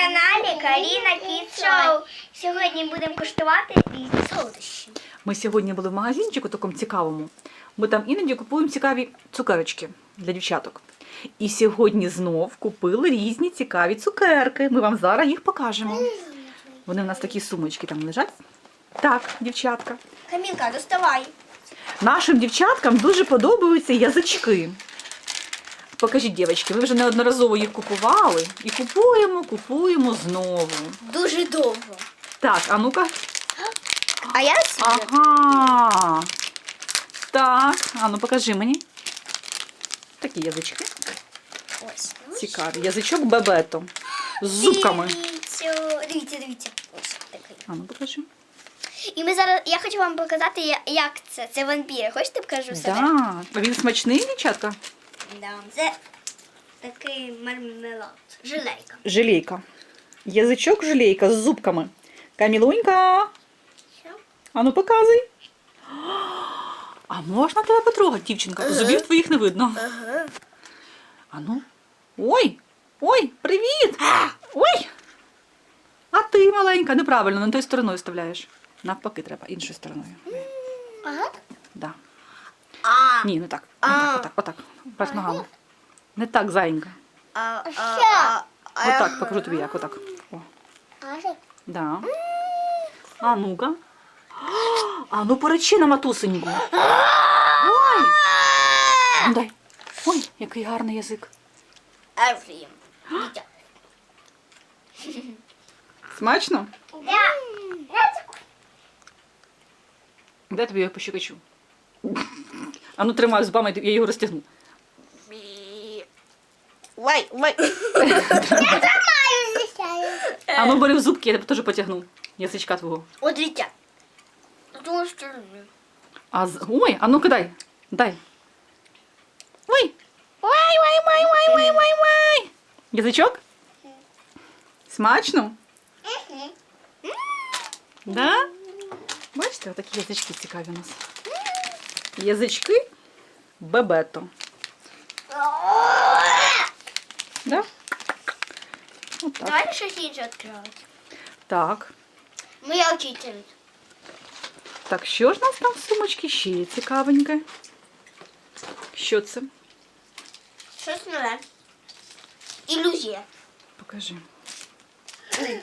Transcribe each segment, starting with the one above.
каналі Каріна Кіт Шоу. Сьогодні будемо куштувати різні солодощі. Ми сьогодні були в магазинчику такому цікавому. Ми там іноді купуємо цікаві цукерочки для дівчаток. І сьогодні знов купили різні цікаві цукерки. Ми вам зараз їх покажемо. Вони в нас такі сумочки там лежать. Так, дівчатка. Камілка, доставай. Нашим дівчаткам дуже подобаються язички. Покажіть, дівчатки, ми вже неодноразово їх купували і купуємо, купуємо знову. Дуже довго. Так, а ну-ка. А я собі. Ага. Так, а ну покажи мені. Такі язички. Ось. Цікаві. Язичок бебето. З зубками. Дивіться, дивіться, дивіться. Ось такий. А ну покажи. І ми зараз, я хочу вам показати, як це. Це вампір. Хочете покажу себе? Да. А він смачний, дівчатка? Да. Це такий мармелад. Жилейка. Желейка. Язичок желейка з зубками. Камілунька. Що? А ну показуй. А можна тебе потрогати, дівчинка? Зубів твоїх не видно. Ага. А ну. Ой! Ой, привіт! Ой! А ти маленька, неправильно, не тою стороною вставляєш. Навпаки, треба іншою стороною. Ага. Да. А, Ні, не так. А. Не так, отак, отак. Перш ногами. Не так, зайенька. а, а, а, а, Отак, покажу тобі як, отак. О. Да. А ну-ка. А ну поречи на матусеньку. Ой! Ну, Дай. Ой, який гарний язик. Дітя. Смачно? Да. Дай тобі його пощекочу. А ну тримай зубами, я його розтягну. Вай, вай. А ну бери в зубки, я тебе теж потягну. Язичка твого. От дитя. Тому що А з... Ой, а ну-ка дай. Дай. Ой. Ой, ой, ой, ой, ой, ой, ой. Язичок? Смачно? Да? Бачите, отакі язички цікаві у нас. Язички бебето. Да? Отак. Давайте щось інше відкривати. Так. Моя учительниця. Так, що ж у нас там в сумочці ще є цікавеньке? Що це? Щось нове. Ілюзія. Покажи.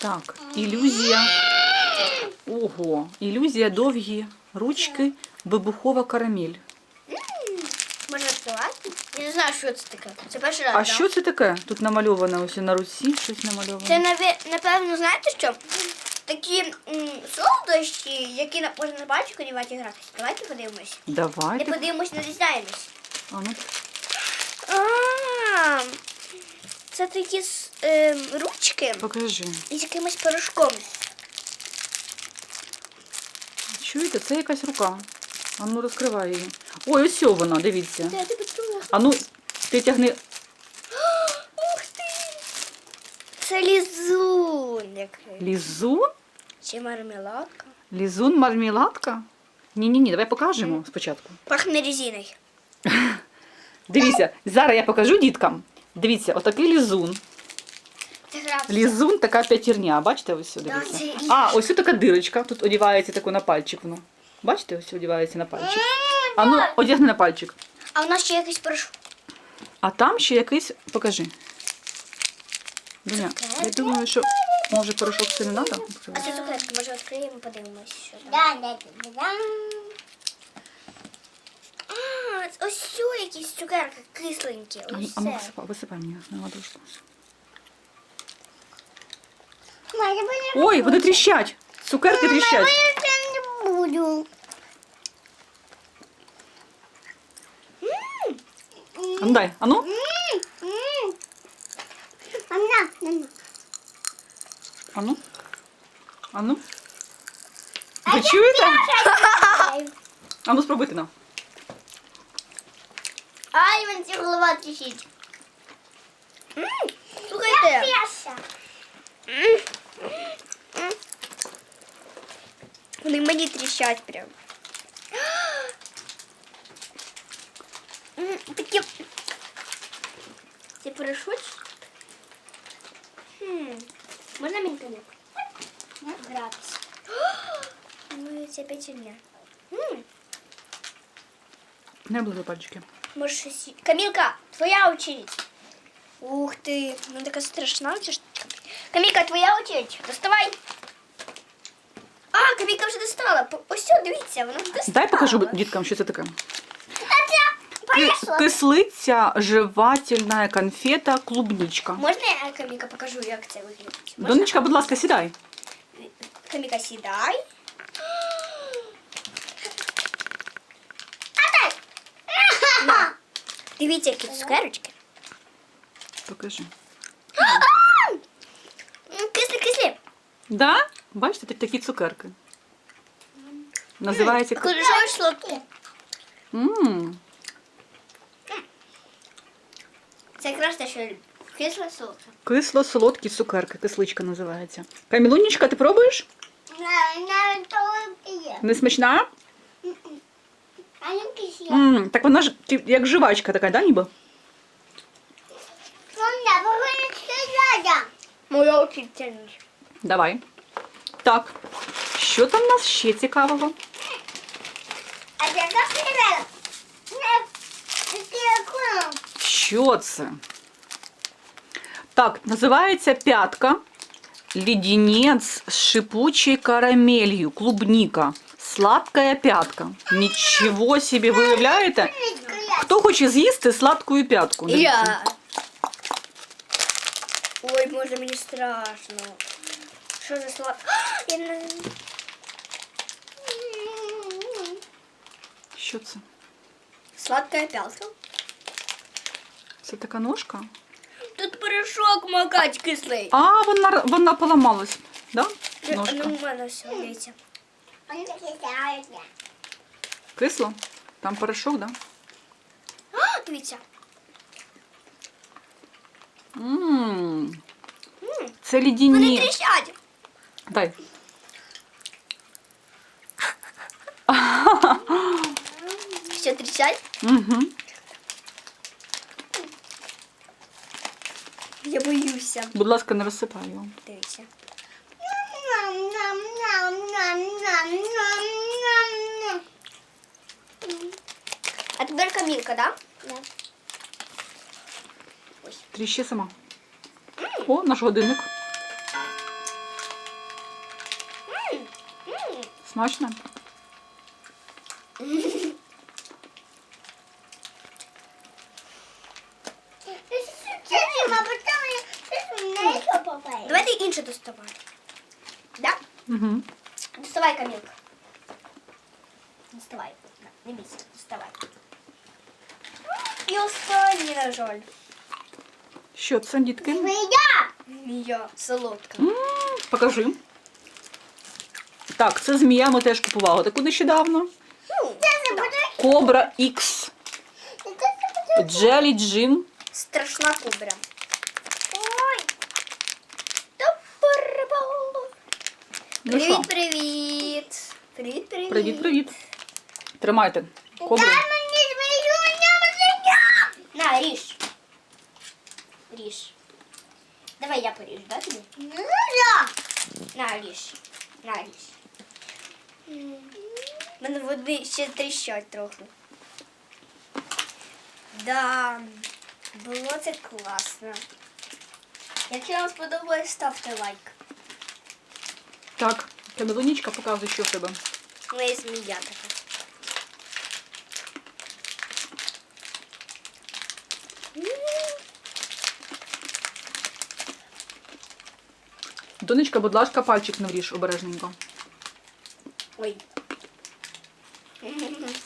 Так, ілюзія. Ого, ілюзія довгі ручки, вибухова карамель. Я не знаю, що це таке. Це перший раз. А да? що це таке? Тут намальоване ось на руці щось Це намальоване. наве- напевно, знаєте що? Такі м, солодощі, які на- можна на пальчику одягати і гратися. Давайте подивимось. Не Давайте. подивимось, не дізнаємось. А ну, А, це такі с- ем, ручки покажи. із якимось порошком. Чуєте, це якась рука. А ну розкривай її. Ой, ось вона, дивіться. Де ти почула? А ну, ти тягни. Ух ти! Це лізун який. Лізун? Чи мармеладка? Лізун мармеладка? Ні-ні-ні, давай покажемо спочатку. Пахне резиною. Дивіться, зараз я покажу діткам. Дивіться, отакий лізун. Це. Лізун така п'ятірня. Бачите, ось сюди. Так, дивіться. це і- А, ось тут така дирочка. Тут одягається таку на пальчик воно. Бачите, ось одягається на пальчик. А ну, одягни на пальчик. А у нас ще якийсь порошок. А там ще якийсь. Покажи. Дуня, я думаю, що може порошок це не треба. А це цукерки, може відкриємо, подивимось, що там. А, ось все якісь цукерки кисленькі. А, Ось а ну це. висипай, висипай мені на ладошку. Ой, Ой, вони тріщать. Цукерки тріщать. не буду. А ну дай, а ну. А ну. А ну. Ви чуєте? А ну спробуйте на. Ай, мені ця голова тріщить. М, Слухайте. М. М. Вони мені тріщать прям. Такі... Це. М, Можна мені коньяк? Гратись. Ну, це печення. Не облизуй пальчики. Може щось... Камілка, твоя очередь. Ух ти, ну така страшна ця штука. Камілка, твоя очередь. Доставай. А, Камілка вже достала. Ось, сьо, дивіться, вона вже достала. Дай покажу діткам, що це таке. Ки- Кислиця, жевательна конфета, клубничка. Можна я Камілка покажу, як це виглядає? Можна? Донечка, будь ласка, сідай. Каміка, сідай. Дивіться, які цукерочки. Покажи. Кислі, кислі. Да? Бачите, тут такі цукерки. Називається ки- Коржовий сладкий. М, Це якраз те, що я люблю. Кисле солодке. кисло-солодкі цукерки, кисличка називається. Камілунечка, ти пробуєш? Не смачна? М, так вона ж ті- як жвачка така, да, ніби? Моя учительниця. Давай. Так. Що там у нас ще цікавого? А я засміряла. Що це? Так, називається п'ятка. Леденець з шипучей карамелью, клубника. Сладкая п'ятка. Нічого собі, ви уявляєте? Хто хоче з'їсти сладку п'ятку? Дивіться. Я. Ой, боже, мені страшно. Що за слад... А, Я не... Що це? Сладкая пялка. Це така ножка? Тут порошок макать кислий. А, вона, вона поламалась. Да? Ну, Ножка. у мене все, дивіться. Кисло? Там порошок, да? А, дивіться. М, М, Це Вони ледені. тріщать. Дай. Все тріщать. Угу. Я боюся. Будь ласка, не розсипай його. Дивіться. А тепер камілка, да? Тріщи сама. О, наш годинник. Смачно? Давайте інше доставати. Да? Угу. Доставай, камілка. Доставай. Не бійся, доставай. І останній, на жаль. Що це, дітки? Мія солодка. М, Покажи. Так, це змія, ми теж купували таку нещодавно. Ну, Кобра X. Джелі Джим. Страшна кубра. Ой. Та-пара-бау. Ну що, Привіт, привіт. Привіт, привіт. привіт, привіт. Тримайте. Кобру. На, ріж. Ріж. Давай я поріжу, да, тобі? На, ріж. На, ріж. Мене вони ще тріщать трохи. Да, було це класно. Якщо вам сподобалось, ставте лайк. Так, Камілунічка показує, що в тебе. Моя змія така. Донечка, будь ласка, пальчик не вріж обережненько. Ой.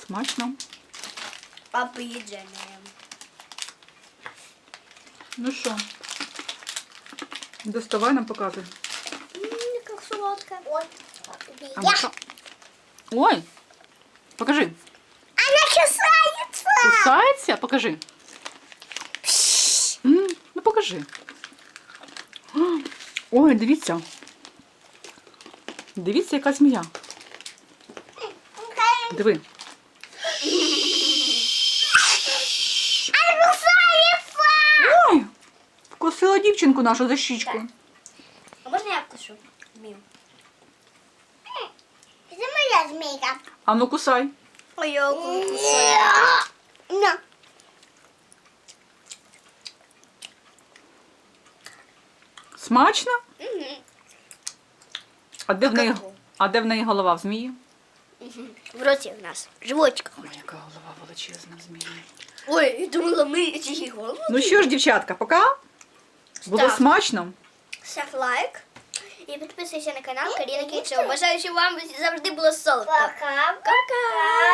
Смачно. Папа їджене. Ну що, доставай нам показуй. Як солодка. Ой. А ну-ка. Ой, покажи. Она кусается. Кусається? Покажи. М, Ну покажи. Ой, дивіться. Дивіться, яка змія. Диви. Ой! Вкусила дівчинку нашу за щічку. змію. Це моя Змійка. А ну кусай. Ой, я На. Смачно? Угу. А де в неї, а де в неї голова в змії? В роті в нас. Животик. Ой, яка голова величезна в змії. Ой, я думала, ми ці голови. Ну що ж, дівчатка, пока. Було Так. смачно. Став лайк. І підписуйся на канал Каріна Кейчо. Бажаю, щоб вам завжди було солодко. Пока. Пока!